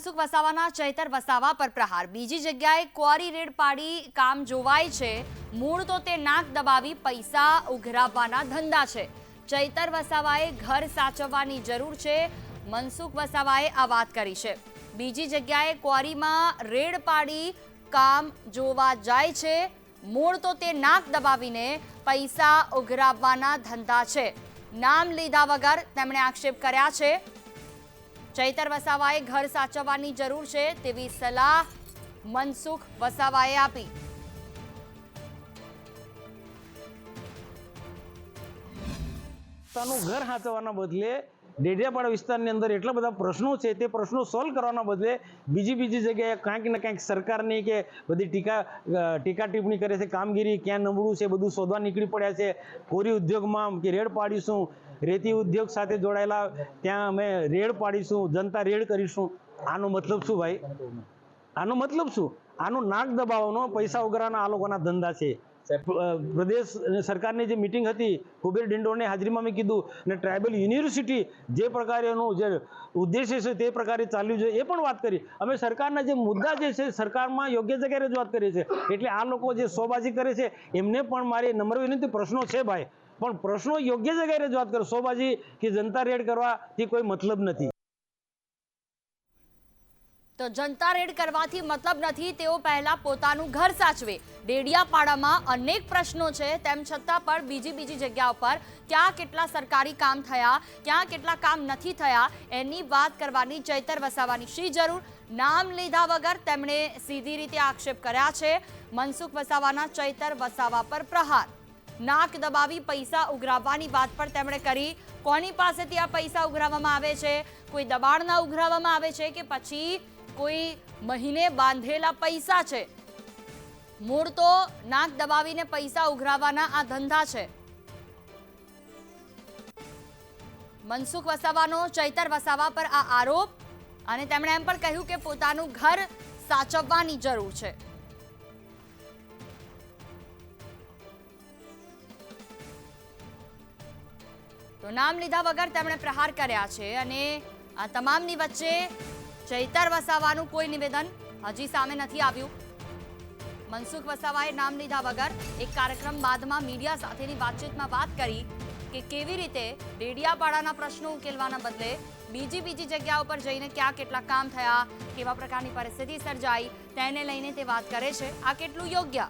મનસુખ વસાવાના ચૈતર વસાવા પર પ્રહાર. બીજી જગ્યાએ ક્વોરી રેડ પાડી કામ જોવાય છે. મૂળ તો તે નાક દબાવી પૈસા ઉઘરાવવાના ધંધા છે. ચૈતર વસાવાએ ઘર સાચવવાની જરૂર છે. મનસુખ વસાવાએ આ વાત કરી છે. બીજી જગ્યાએ ક્વારીમાં રેડ પાડી કામ જોવા જાય છે. મૂળ તો તે નાક દબાવીને પૈસા ઉઘરાવવાના ધંધા છે. નામ લીધા વગર તેમણે આક્ષેપ કર્યા છે. ચૈતર વસાવાએ ઘર સાચવવાની જરૂર છે તેવી સલાહ મનસુખ વસાવાએ આપી. પોતાનું ઘર હાંચવાના બદલે ડેડિયાપાડા વિસ્તારની અંદર એટલા બધા પ્રશ્નો છે, તે પ્રશ્નો સોલ્વ કરવાના બદલે બીજી બીજી જગ્યાએ કાંઈક ને કાંઈક સરકારની કે બધી ટીકા ટીકા ટિપ્પણી કરે છે, કામગીરી ક્યાં નબળું છે, બધું શોધવા નીકળી પડ્યા છે. કોરી ઉદ્યોગમાં કે રેડ પાડીશું, રેતી ઉદ્યોગ સાથે જોડાયેલા, ત્યાં અમે રેડ પાડીશું, જનતા રેડ કરીશું. આનો મતલબ શું ભાઈ? આનો મતલબ શું? આનો નાક દબાવવાનો, પૈસા ઉઘરાના આ લોકોના ધંધા છે. પ્રદેશ સરકારની જે મિટિંગ હતી, કુબેર ડિંડોરની હાજરીમાં મેં કીધું અને ટ્રાઇબલ યુનિવર્સિટી જે પ્રકારેનું જે ઉદ્દેશ્ય છે તે પ્રકારે ચાલ્યું છે, એ પણ વાત કરી. અમે સરકારના જે મુદ્દા જે છે, સરકારમાં યોગ્ય જગ્યાએ રજૂઆત કરીએ છીએ. એટલે આ લોકો જે સોબાજી કરે છે, એમને પણ મારી નમ્ર વિનંતી, પ્રશ્નો છે ભાઈ, પણ પ્રશ્નો યોગ્ય જગ્યાએ રજૂઆત કરો. સોબાજી કે જનતા રેડ કરવાથી કોઈ મતલબ નથી. તો જનતા રેડ કરવાથી મતલબ નથી, તેઓ પહેલા પોતાનું ઘર સાચવે. ડેડિયાપાડામાં અનેક પ્રશ્નો છે, તેમ છતાં પણ બીજી બીજી જગ્યા ઉપર ક્યાં કેટલા સરકારી કામ થયા, ક્યાં કેટલા કામ નથી થયા, એની વાત કરવાની ચૈતર વસાવાની શી જરૂર? નામ લીધા વગર તેમણે સીધી રીતે આક્ષેપ કર્યા છે. મનસુખ વસાવાના ચૈતર વસાવા પર પ્રહાર. નાક દબાવી પૈસા ઉઘરાવવાની વાત પણ તેમણે કરી. કોની પાસેથી આ પૈસા ઉઘરાવવામાં આવે છે? કોઈ દબાણના ઉઘરાવવામાં આવે છે કે પછી કોઈ મહિને બાંધેલા પૈસા છે. મૂળ તો નાક દબાવીને પૈસા ઉઘરાવવાના આ ધંધા છે. મનસુખ વસાવાનો, ચૈતર વસાવા પર આ આરોપ અને તેમણે એમ પણ કહ્યું કે પોતાનું ઘર સાચવવાની જરૂર છે. તો નામ લીધા વગર તેમણે પ્રહાર કર્યા છે અને આ તમામની વચ્ચે ચૈતર વસાવાનું કોઈ નિવેદન હજી સામે નથી આવ્યું. મનસુખ વસાવાએ નામ લીધા વગર એક કાર્યક્રમ બાદમાં મીડિયા સાથેની વાતચીતમાં વાત કરી કે કેવી રીતે ડેડિયાપાડાના પ્રશ્નો ઉકેલવાના બદલે બીજી બીજી જગ્યા ઉપર જઈને ક્યાં કેટલા કામ થયા, કેવા પ્રકારની પરિસ્થિતિ સર્જાઈ, તેને લઈને તે વાત કરે છે. આ કેટલું યોગ્ય